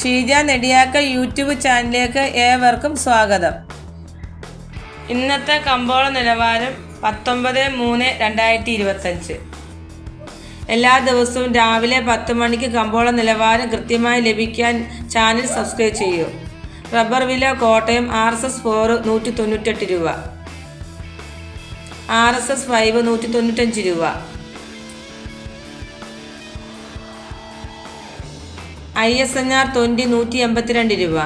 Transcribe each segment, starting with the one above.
Sheeja നെടിയാക്ക YouTube ചാനലിലേക്ക് ഏവർക്കും സ്വാഗതം. ഇന്നത്തെ കമ്പോള നിലവാരം പത്തൊമ്പത് മൂന്ന് രണ്ടായിരത്തി ഇരുപത്തഞ്ച് എല്ലാ ദിവസവും രാവിലെ പത്ത് മണിക്ക് കമ്പോള നിലവാരം കൃത്യമായി ലഭിക്കാൻ ചാനൽ സബ്സ്ക്രൈബ് ചെയ്യൂ. റബ്ബർ വില Kottayam R S S four നൂറ്റി തൊണ്ണൂറ്റെട്ട് രൂപ. ആർ എസ് എസ് ഫൈവ് നൂറ്റി തൊണ്ണൂറ്റഞ്ച് രൂപ. ഐ എസ് എൻ ആർ തൊണ്ടി നൂറ്റി എൺപത്തിരണ്ട് രൂപ.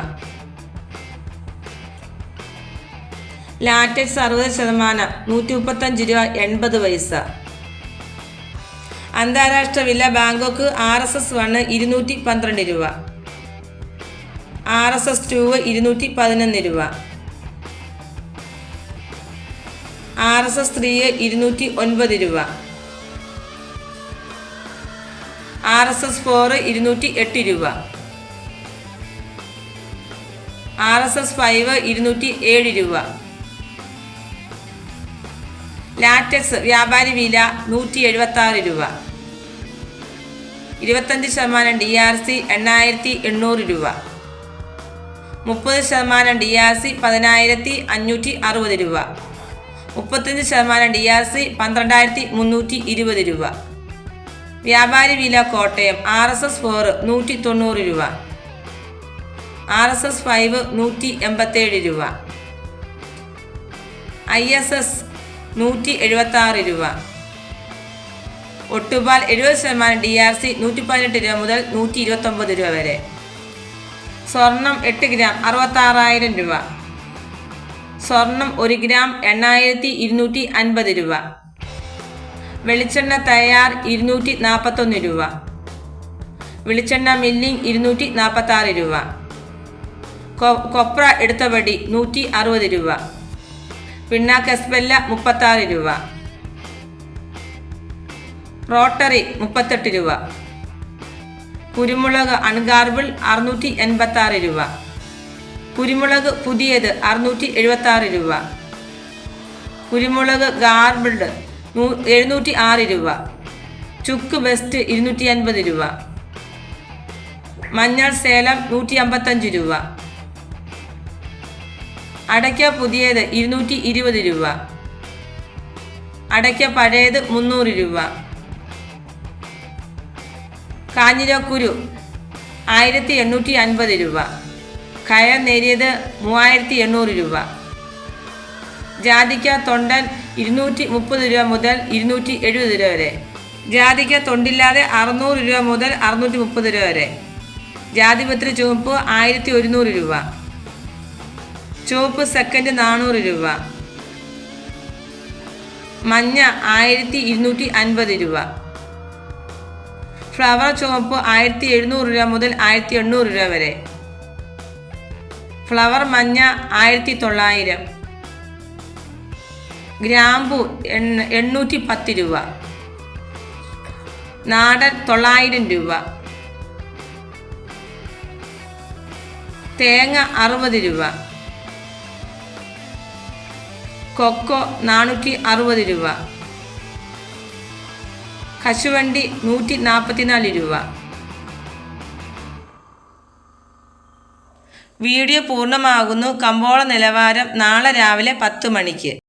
ലാറ്റക്സ് അറുപത് ശതമാനം നൂറ്റി മുപ്പത്തഞ്ച് രൂപ എൺപത് പൈസ. അന്താരാഷ്ട്ര വില Bangkok R S S one ഇരുന്നൂറ്റി പന്ത്രണ്ട് രൂപ. ആർ എസ് എസ് ടു ഇരുന്നൂറ്റി പതിനൊന്ന് രൂപ. ആർ എസ് എസ് ത്രീ ഇരുന്നൂറ്റി ഒൻപത് രൂപ. ആർ എസ് എസ് ഫോർ ഇരുന്നൂറ്റി എട്ട് രൂപ. ആർ എസ് എസ് ഫൈവ് ഇരുന്നൂറ്റി ഏഴ് രൂപ. ലാറ്റക്സ് വ്യാപാരി വില നൂറ്റി എഴുപത്തി ആറ് രൂപ. ഇരുപത്തഞ്ച് ശതമാനം ഡി ആർ സി എണ്ണായിരത്തി എണ്ണൂറ് രൂപ. മുപ്പത് ശതമാനം ഡി ആർ സി പതിനായിരത്തി അഞ്ഞൂറ്റി അറുപത് രൂപ. മുപ്പത്തഞ്ച് ശതമാനം ഡി ആർ സി പന്ത്രണ്ടായിരത്തി മുന്നൂറ്റി ഇരുപത് രൂപ. വ്യാപാരി വില Kottayam R S S four നൂറ്റി തൊണ്ണൂറ് രൂപ. ആർ എസ് എസ് ഫൈവ് നൂറ്റി എൺപത്തേഴ് രൂപ. ഐ എസ് എസ് നൂറ്റി എഴുപത്തി ആറ് രൂപ. ഒട്ടുപാൽ എഴുപത് ശതമാനം ഡി ആർ സി നൂറ്റി പതിനെട്ട് രൂപ മുതൽ നൂറ്റി ഇരുപത്തൊമ്പത് രൂപ വരെ. സ്വർണം എട്ട് ഗ്രാം അറുപത്താറായിരം രൂപ. സ്വർണം ഒരു ഗ്രാം എണ്ണായിരത്തി ഇരുന്നൂറ്റി അൻപത് രൂപ. വെളിച്ചെണ്ണ തയ്യാർ ഇരുന്നൂറ്റി നാൽപ്പത്തൊന്ന് രൂപ. വെളിച്ചെണ്ണ മില്ലിംഗ് ഇരുന്നൂറ്റി നാൽപ്പത്തി ആറ് രൂപ കൊപ്ര എടുത്തപടി നൂറ്റി അറുപത് രൂപ. പിണ്ണാക്കസ്ബെല്ല മുപ്പത്തി മുപ്പത്താറ് രൂപ. റോട്ടറി മുപ്പത്തെട്ട് രൂപ. കുരുമുളക് അൺഗാർബിൾ അറുന്നൂറ്റി എൺപത്തി ആറ് രൂപ. കുരുമുളക് പുതിയത് അറുന്നൂറ്റി എഴുപത്തി ആറ് രൂപ. കുരുമുളക് ഗാർബിൾഡ് എഴുന്നൂറ്റി ആറ് രൂപ. ചുക്ക് വെസ്റ്റ് ഇരുന്നൂറ്റി അൻപത് രൂപ. മഞ്ഞൾ സേലം നൂറ്റി അമ്പത്തഞ്ച് രൂപ. അടയ്ക്ക പുതിയത് ഇരുന്നൂറ്റി ഇരുപത് രൂപ. അടയ്ക്ക പഴയത് മുന്നൂറ് രൂപ. കാഞ്ഞിരക്കുരു ആയിരത്തി എണ്ണൂറ്റി അൻപത് രൂപ. കയർ നേരിയത് മൂവായിരത്തി എണ്ണൂറ് രൂപ. ജാതിക്ക തൊണ്ടൻ ഇരുന്നൂറ്റി മുപ്പത് രൂപ മുതൽ ഇരുന്നൂറ്റി എഴുപത് രൂപ വരെ. ജാതിക്ക തൊണ്ടില്ലാതെ അറുന്നൂറ് രൂപ മുതൽ അറുന്നൂറ്റി മുപ്പത് രൂപ വരെ. ജാതിപത്രി ചുവപ്പ് ആയിരത്തി ഒരുന്നൂറ് രൂപ. ചുവപ്പ് സെക്കൻഡ് നാനൂറ് രൂപ. മഞ്ഞ ആയിരത്തി ഇരുന്നൂറ്റി അൻപത് രൂപ. ഫ്ലവർ ചുവപ്പ് ആയിരത്തി എഴുന്നൂറ് രൂപ മുതൽ ആയിരത്തി എണ്ണൂറ് രൂപ വരെ. ഫ്ലവർ മഞ്ഞ ആയിരത്തി തൊള്ളായിരം. ഗ്രാമ്പു എണ്ണ എണ്ണൂറ്റി പത്ത് രൂപ. നാടൻ തൊള്ളായിരം രൂപ. തേങ്ങ അറുപത് രൂപ. കൊക്കോ നാനൂറ്റി അറുപത് രൂപ. കശുവണ്ടി നൂറ്റി നാൽപ്പത്തിനാല് രൂപ. വീഡിയോ പൂർണമാകുന്നു. കമ്പോള നിലവാരം നാളെ രാവിലെ പത്ത് മണിക്ക്.